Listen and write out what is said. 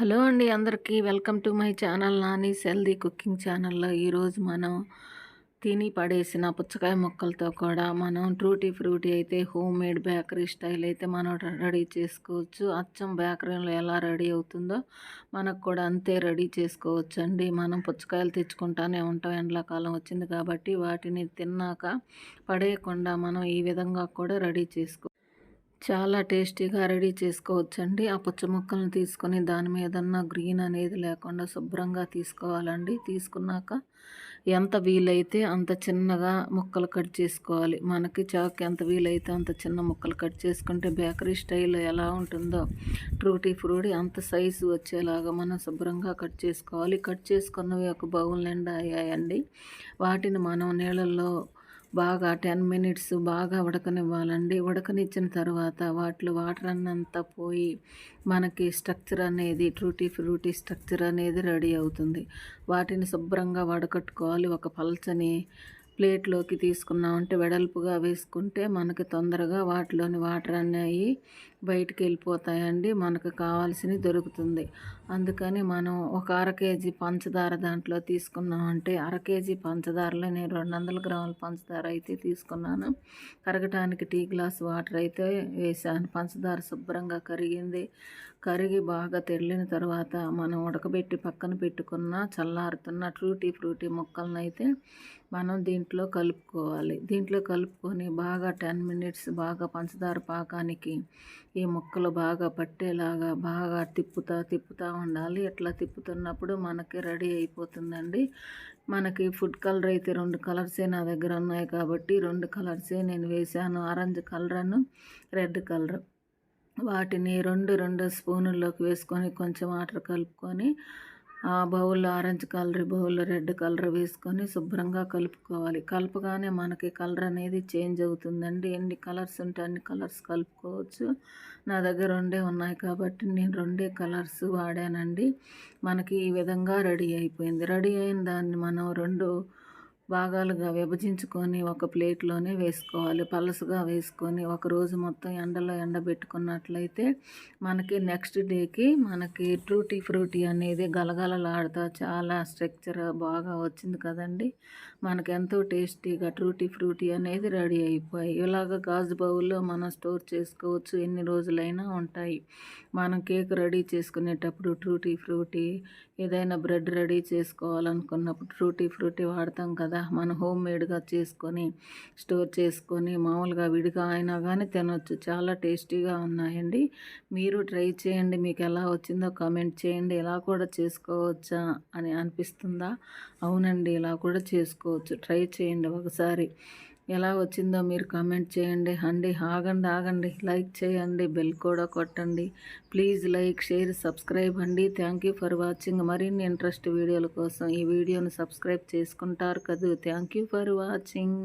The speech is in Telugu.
హలో అండి అందరికీ. Welcome to my channel Nani సెల్దీ cooking ఛానల్లో ఈరోజు మనం తిని పడేసిన పుచ్చకాయ ముక్కలతో కూడా మనం ట్రూటీ ఫ్రూటీ అయితే హోమ్ మేడ్ బేకరీ స్టైల్ అయితే మనం రెడీ చేసుకోవచ్చు. అచ్చం బేకరీలో ఎలా రెడీ అవుతుందో మనకు కూడా అంతే రెడీ చేసుకోవచ్చు అండి మనం పుచ్చకాయలు తెచ్చుకుంటానే ఉంటాం. ఎండాకాలం వచ్చింది కాబట్టి వాటిని తిన్నాక పడేయకుండా మనం ఈ విధంగా కూడా రెడీ చేసుకో చాలా టేస్టీగా రెడీ చేసుకోవచ్చండి. ఆ పచ్చ ముక్కలను తీసుకొని దాని మీద గ్రీన్ అనేది లేకుండా శుభ్రంగా తీసుకోవాలండి. తీసుకున్నాక ఎంత వీలైతే అంత చిన్నగా ముక్కలు కట్ చేసుకోవాలి. మనకి చాక్ ఎంత వీలైతే అంత చిన్న ముక్కలు కట్ చేసుకుంటే బేకరీ స్టైల్ ఎలా ఉంటుందో ట్రూటీ ఫ్రూటీ అంత సైజు వచ్చేలాగా మనం శుభ్రంగా కట్ చేసుకోవాలి. కట్ చేసుకున్నవి ఒక బౌల్ నిండా అయ్యాయండి. వాటిని మనం నీళ్ళల్లో బాగా టెన్ మినిట్స్ బాగా ఉడకనివ్వాలండి. ఉడకనిచ్చిన తర్వాత వాటిలో వాటర్ అన్నంతా పోయి మనకి స్ట్రక్చర్ అనేది ట్రూటీ ఫ్రూటీ స్ట్రక్చర్ అనేది రెడీ అవుతుంది. వాటిని శుభ్రంగా వడకట్టుకోవాలి. ఒక పల్చని ప్లేట్లోకి తీసుకున్నామంటే వెడల్పుగా వేసుకుంటే మనకి తొందరగా వాటిలోని వాటర్ అనేవి బయటికి వెళ్ళిపోతాయండి. మనకు కావాల్సినవి దొరుకుతుంది. అందుకని మనం ఒక అర కేజీ పంచదార దాంట్లో తీసుకున్నామంటే అర కేజీ పంచదారలో నేను రెండు వందల గ్రాముల పంచదార అయితే తీసుకున్నాను. కరగటానికి టీ గ్లాస్ వాటర్ అయితే వేసాను పంచదార శుభ్రంగా కరిగింది. కరిగి బాగా తెల్లిన తర్వాత మనం ఉడకబెట్టి పక్కన పెట్టుకున్న చల్లారుతున్న ట్రూటీ ఫ్రూటీ ముక్కలను అయితే మనం దీంట్లో కలుపుకోవాలి. దీంట్లో కలుపుకొని బాగా టెన్ మినిట్స్ బాగా పంచదార పాకానికి ఈ ముక్కలు బాగా పట్టేలాగా బాగా తిప్పుతా తిప్పుతా ఉండాలి. ఎట్లా తిప్పుతున్నప్పుడు మనకి రెడీ అయిపోతుందండి. మనకి ఫుడ్ కలర్ అయితే రెండు కలర్సే నా దగ్గర ఉన్నాయి కాబట్టి రెండు కలర్సే నేను వేశాను. Orange colour red colour. వాటిని రెండు రెండు స్పూనుల్లోకి వేసుకొని కొంచెం వాటర్ కలుపుకొని ఆ బౌల్లో ఆరెంజ్ కలర్ బౌల్లో రెడ్ కలర్ వేసుకొని శుభ్రంగా కలుపుకోవాలి. కలపగానే మనకి కలర్ అనేది చేంజ్ అవుతుందండి. ఎన్ని కలర్స్ ఉంటే అన్ని కలర్స్ కలుపుకోవచ్చు. నా దగ్గర రెండే ఉన్నాయి కాబట్టి నేను రెండే కలర్స్ వాడానండి. మనకి ఈ విధంగా రెడీ అయిపోయింది. రెడీ అయిన దాన్ని మనం రెండు భాగాలుగా విభజించుకొని ఒక ప్లేట్లోనే వేసుకోవాలి. పలసగా వేసుకొని ఒక రోజు మొత్తం ఎండలో ఎండబెట్టుకున్నట్లయితే మనకి నెక్స్ట్ డేకి మనకి ట్రూటీ ఫ్రూటీ అనేది గలగలలాడుతా చాలా స్ట్రక్చర్ బాగా వచ్చింది కదండి. మనకి ఎంతో టేస్టీగా ట్రూటీ ఫ్రూటీ అనేది రెడీ అయిపోయి ఇలాగ గాజు బౌల్లో మనం స్టోర్ చేసుకోవచ్చు ఎన్ని రోజులైనా ఉంటాయి. మనం కేక్ రెడీ చేసుకునేటప్పుడు ట్రూటీ ఫ్రూటీ ఏదైనా బ్రెడ్ రెడీ చేసుకోవాలనుకున్నప్పుడు ట్రూటీ ఫ్రూటీ వాడతాం కదా కదా మనం హోమ్ మేడ్గా చేసుకొని స్టోర్ చేసుకొని మామూలుగా విడిగా అయినా కానీ తినొచ్చు. చాలా టేస్టీగా ఉన్నాయండి. మీరు ట్రై చేయండి. మీకు ఎలా వచ్చిందో కామెంట్ చేయండి. ఇలా కూడా చేసుకోవచ్చా అని అనిపిస్తుందా? అవునండి ఇలా కూడా చేసుకోవచ్చు. ట్రై చేయండి ఒకసారి. ఎలా వచ్చిందో మీరు కామెంట్ చేయండి. అండి ఆగండి ఆగండి. లైక్ చేయండి బెల్ కూడా కొట్టండి. ప్లీజ్ లైక్ షేర్ సబ్స్క్రైబ్ అండి. థ్యాంక్ యూ ఫర్ వాచింగ్ మరిన్ని ఇంట్రెస్ట్ వీడియోల కోసం ఈ వీడియోను సబ్స్క్రైబ్ చేసుకుంటారు కదా. Thank you for watching